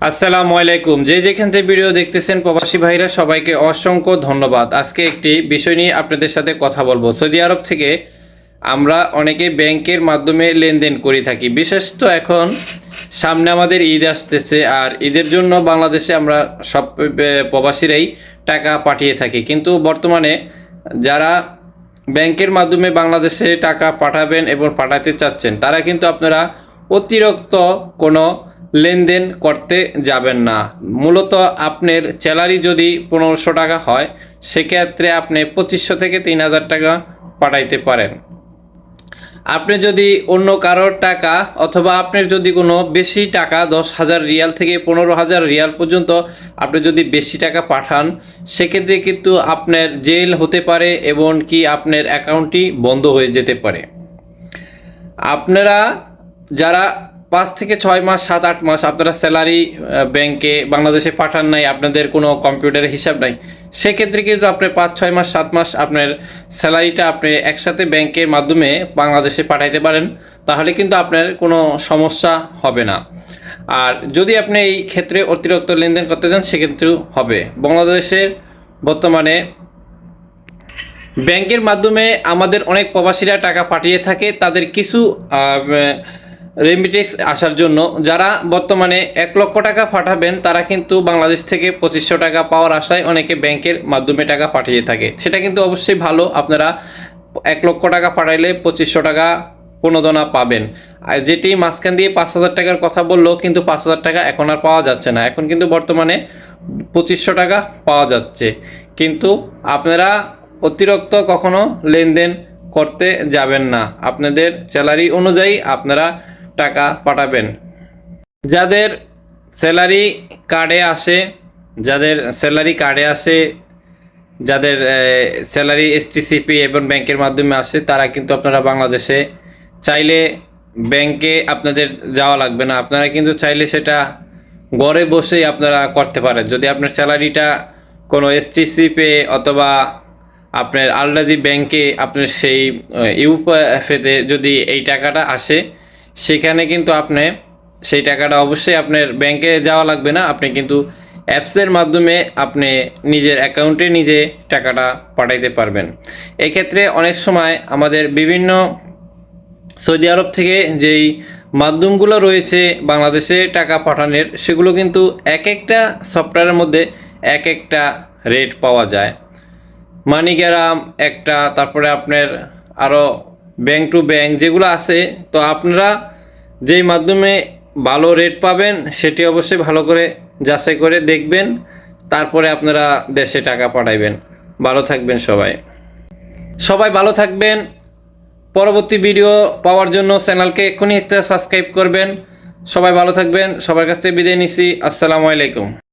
আসসালামু আলাইকুম। যে যেখান থেকে ভিডিও দেখতেছেন প্রবাসী ভাইরা, সবাইকে অসংখ্য ধন্যবাদ। আজকে একটি বিষয় নিয়ে আপনাদের সাথে কথা বলব। সৌদি আরব থেকে আমরা অনেকে ব্যাংকের মাধ্যমে লেনদেন করে থাকি। বিশেষ তো এখন সামনে আমাদের ঈদ আসতেছে আর ঈদের জন্য বাংলাদেশে আমরা সব প্রবাসীরাই টাকা পাঠিয়ে থাকি। কিন্তু বর্তমানে যারা ব্যাংকের মাধ্যমে বাংলাদেশে টাকা পাঠাবেন এবং পাঠাতে চাচ্ছেন, তারা কিন্তু আপনারা অতিরিক্ত কোনো লেনদেন করতে যাবেন না। মূলত আপনার স্যালারি যদি পনেরোশো টাকা হয়, সেক্ষেত্রে আপনি পঁচিশশো থেকে তিন হাজার টাকা পাঠাইতে পারেন। আপনি যদি অন্য কারোর টাকা অথবা আপনার যদি কোনো বেশি টাকা, দশ হাজার রিয়াল থেকে পনেরো হাজার রিয়াল পর্যন্ত আপনি যদি বেশি টাকা পাঠান, সেক্ষেত্রে কিন্তু আপনার জেল হতে পারে এবং কি আপনার অ্যাকাউন্টটি বন্ধ হয়ে যেতে পারে। আপনারা যারা পাঁচ থেকে ছয় মাস, সাত, আট মাস আপনারা স্যালারি ব্যাংকে বাংলাদেশে পাঠান নাই, আপনাদের কোনো কম্পিউটারের হিসাব নাই, সেক্ষেত্রে কিন্তু আপনি পাঁচ, ছয় মাস, সাত মাস আপনার স্যালারিটা আপনি একসাথে ব্যাংকের মাধ্যমে বাংলাদেশে পাঠাইতে পারেন, তাহলে কিন্তু আপনার কোনো সমস্যা হবে না। আর যদি আপনি এই ক্ষেত্রে অতিরিক্ত লেনদেন করতে চান, সেক্ষেত্রেও হবে। বাংলাদেশের বর্তমানে ব্যাংকের মাধ্যমে আমাদের অনেক প্রবাসীরা টাকা পাঠিয়ে থাকে, তাদের কিছু রেমিটেক্স আসার জন্য, যারা বর্তমানে এক লক্ষ টাকা পাঠাবেন, তারা কিন্তু বাংলাদেশ থেকে পঁচিশশো টাকা পাওয়ার আশায় অনেকে ব্যাংকের মাধ্যমে টাকা পাঠিয়ে থাকে। সেটা কিন্তু অবশ্যই ভালো, আপনারা এক লক্ষ টাকা পাঠাইলে পঁচিশশো টাকা প্রণোদনা পাবেন। আর যেটি মাঝখান দিয়ে পাঁচ হাজার টাকার কথা বলল, কিন্তু পাঁচ হাজার টাকা এখন আর পাওয়া যাচ্ছে না। এখন কিন্তু বর্তমানে পঁচিশশো টাকা পাওয়া যাচ্ছে। কিন্তু আপনারা অতিরিক্ত কখনো লেনদেন করতে যাবেন না। আপনাদের স্যালারি অনুযায়ী আপনারা টাকা পাঠাবেন। যাদের স্যালারি কার্ডে আসে, যাদের স্যালারি কার্ডে আসে, যাদের স্যালারি এসটিসিপি এবং ব্যাংকের মাধ্যমে আসে, তারা কিন্তু আপনারা বাংলাদেশে চাইলে ব্যাংকে আপনাদের যাওয়া লাগবে না। আপনারা কিন্তু চাইলে সেটা ঘরে বসেই আপনারা করতে পারেন। যদি আপনার স্যালারিটা কোনো এসটিসি পে অথবা আপনার আলরাজি ব্যাংকে আপনার সেই ইউপিএফেতে যদি এই টাকাটা আসে সেখানে কিন্তু আপনি সেই টাকাটা অবশ্যই আপনার ব্যাংকে যাওয়া লাগবে না। আপনি কিন্তু অ্যাপসের মাধ্যমে আপনি নিজের অ্যাকাউন্টে নিজে টাকাটা পাঠাইতে পারবেন। এক্ষেত্রে অনেক সময় আমাদের বিভিন্ন সৌদি আরব থেকে যেই মাধ্যমগুলো রয়েছে বাংলাদেশে টাকা পাঠানোর, সেগুলো কিন্তু এক একটা সফটওয়্যারের মধ্যে এক একটা রেট পাওয়া যায়। মানিগ্রাম একটা, তারপরে আপনার আরও ব্যাংক টু ব্যাংক যেগুলো আছে, তো আপনারা যেই মাধ্যমে ভালো রেট পাবেন, সেটি অবশ্যই ভালো করে যাচাই করে দেখবেন, তারপরে আপনারা দেশে টাকা পাঠাইবেন। ভালো থাকবেন সবাই। সবাই ভালো থাকবেন। পরবর্তী ভিডিও পাওয়ার জন্য চ্যানেলকে এক্ষুনি একটা সাবস্ক্রাইব করবেন। সবাই ভালো থাকবেন। সবার কাছ থেকে বিদায় নিছি। আসসালামু আলাইকুম।